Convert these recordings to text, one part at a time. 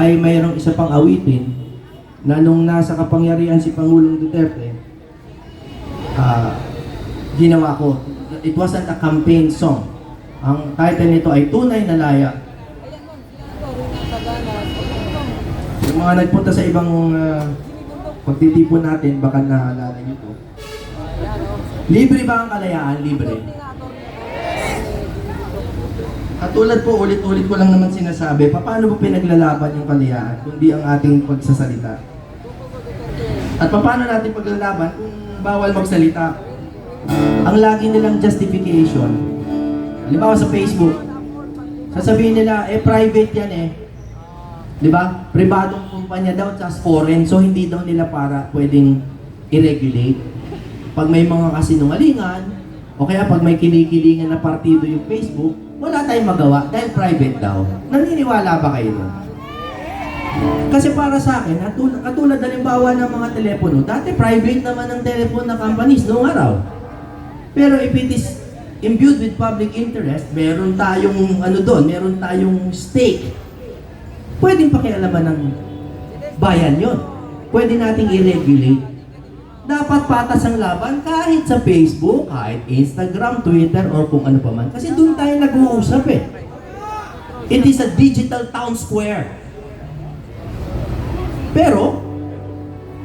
ay mayroong isa pang awitin na nung nasa kapangyarihan si Pangulong Duterte, ah, ginawa ko. It wasn't a campaign song. Ang title nito ay Tunay na Laya. Yung mga nagpunta sa ibang uh, pagtitipon natin, baka naalala nyo to. Libre ba ang kalayaan? Libre. Katulad po, ulit-ulit ko lang naman sinasabi, paano po pinaglalaban yung kalayaan, kundi ang ating pagsasalita? At paano natin paglalaban kung bawal magsalita? Ang lagi nilang justification, halimbawa sa Facebook, sasabihin nila, eh private yan eh. Di ba? Pribadong kumpanya daw, just foreign, so hindi daw nila para pwedeng i-regulate. Pag may mga kasinungalingan, o kaya pag may kinikilingan na partido yung Facebook, tayong magawa dahil private daw. Naniniwala ba kayo doon? Kasi para sa akin, katulad, katulad halimbawa ng mga telepono, dati private naman ang telephone na companies noong araw. Pero if it is imbued with public interest, meron tayong ano doon, meron tayong stake. Pwedeng pakialaman ng bayan yon. Pwede nating i-regulate. Dapat patas ang laban kahit sa Facebook, kahit Instagram, Twitter, or kung ano pa man. Kasi doon tayo nag-uusap eh. It is a digital town square. Pero,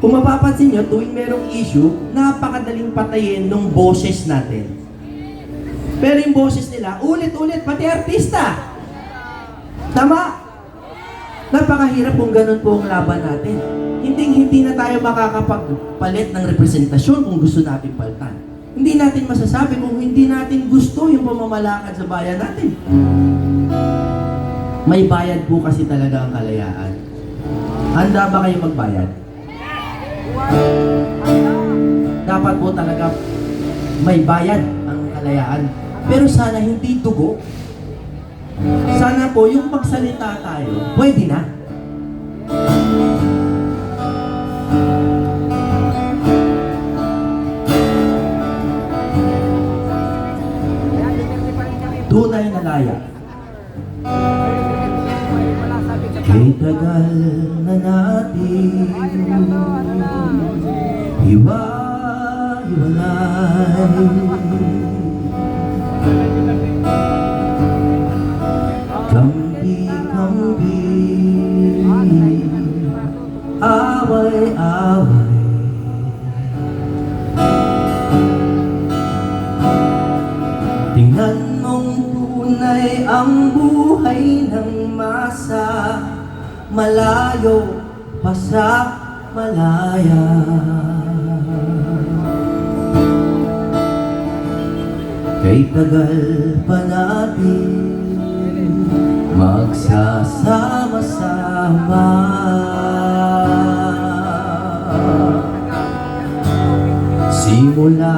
kung mapapansin nyo, tuwing merong issue, napakadaling patayin ng boses natin. Pero yung boses nila, ulit-ulit, pati artista. Tama? Napakahirap kung ganun po ang laban natin. Hindi hindi na tayo makakapagpalit ng representasyon kung gusto natin paltan. Hindi natin masasabi kung hindi natin gusto yung pamamalakad sa bayan natin. May bayad po kasi talaga ang kalayaan. Handa ba kayo magbayad? Dapat po talaga may bayad ang kalayaan. Pero sana hindi dugo. Sana po yung pagsalita tayo, pwede na. Tunay na laya. Kay tagal na natin Hiwa-hiwalay Malayo pa sa malaya. Kay tagal pa natin magsasama-sama Simula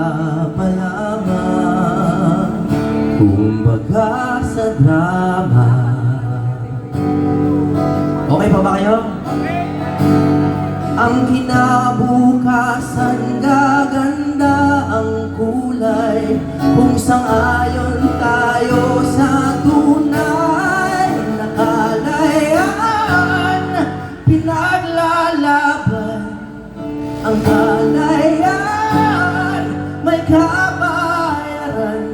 pa lamang Kumbaga sa drama Pa ba kayo? Ang kinabukasan gaganda ang kulay Kung sang-ayon tayo sa tunay na kalayaan Pinaglalaban ang kalayaan May kabayaran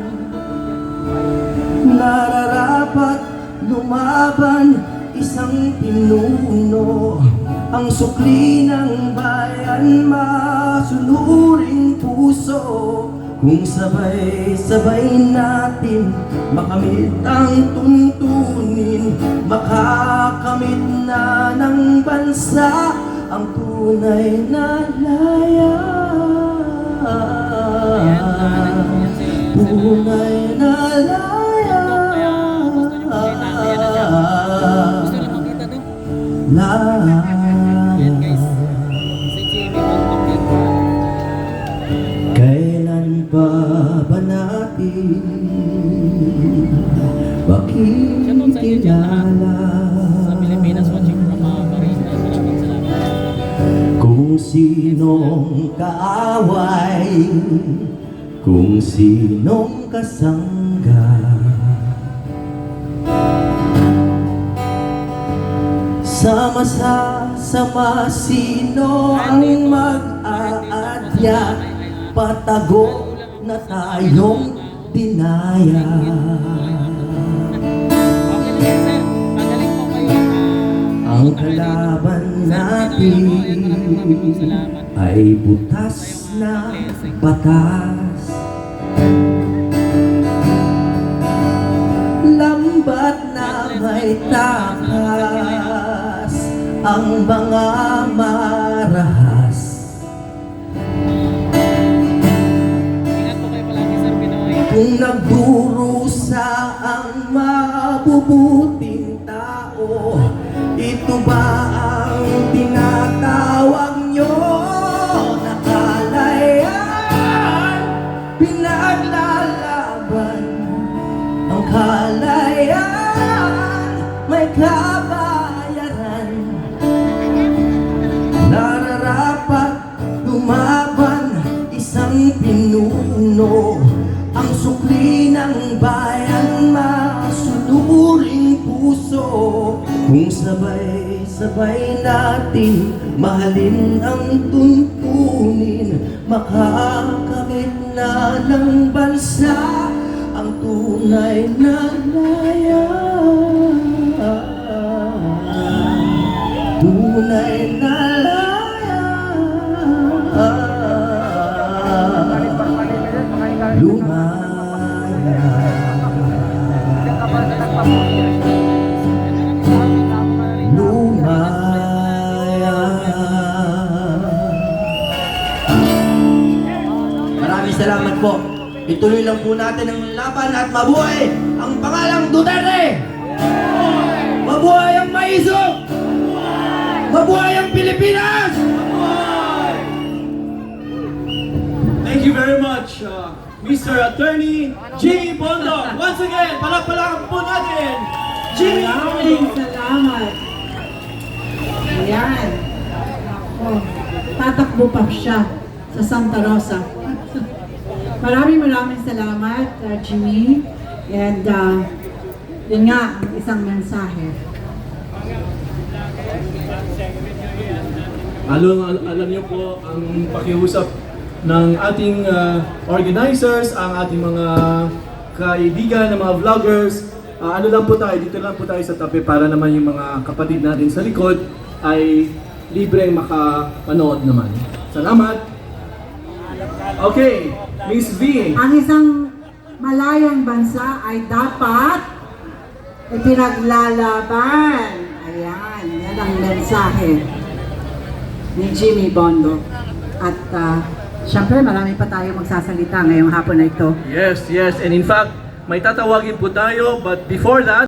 Nararapat lumaban isang pinuno Ang sukli ng bayan masunuring puso. Kung sabay-sabay natin makamit ang tuntunin Makakamit na ng bansa ang tunay na laya Tunay ba natin Shoutout sa makikilala Pilipinas watching from mga Marina. Maraming salamat. Kung sinong kaaway Kung sinong kasangga Sama sa sama sino ang mag-aadya Patago na tayong dinaya. Ang kalaban natin ay butas na batas. Lambat na may takas Ang mga Kung nagdurusa ang mabubuting tao Ito ba ang tinatawag Kung sabay-sabay natin mahalin ang tuntunin Makakamit na ng bansa ang tunay na laya tunay na Ituloy lang po natin ang laban at mabuhay ang pangalang Duterte! Mabuhay ang Maiso! Mabuhay ang Pilipinas! Thank you very much, uh, Mr. Attorney Jimmy Bondo. Once again, palakpalakan po natin, Jimmy Maraming Bondo. salamat. Ayan. Ako, tatakbo pa siya sa Santa Rosa. Maraming maraming salamat, uh, Jimmy. And uh, yun nga, ang isang mensahe. Alam, alam niyo po ang pakiusap ng ating uh, organizers, ang ating mga kaibigan, ng mga vloggers. Uh, ano lang po tayo, dito lang po tayo sa tabi para naman yung mga kapatid natin sa likod ay libreng makapanood naman. Salamat! Okay, Miss V. Ang isang malayang bansa ay dapat ipinaglalaban. Ayan, yan ang mensahe ni Jimmy Bondo. At uh, syempre marami pa tayo magsasalita ngayong hapon na ito. Yes, yes. And in fact, may tatawagin po tayo. But before that,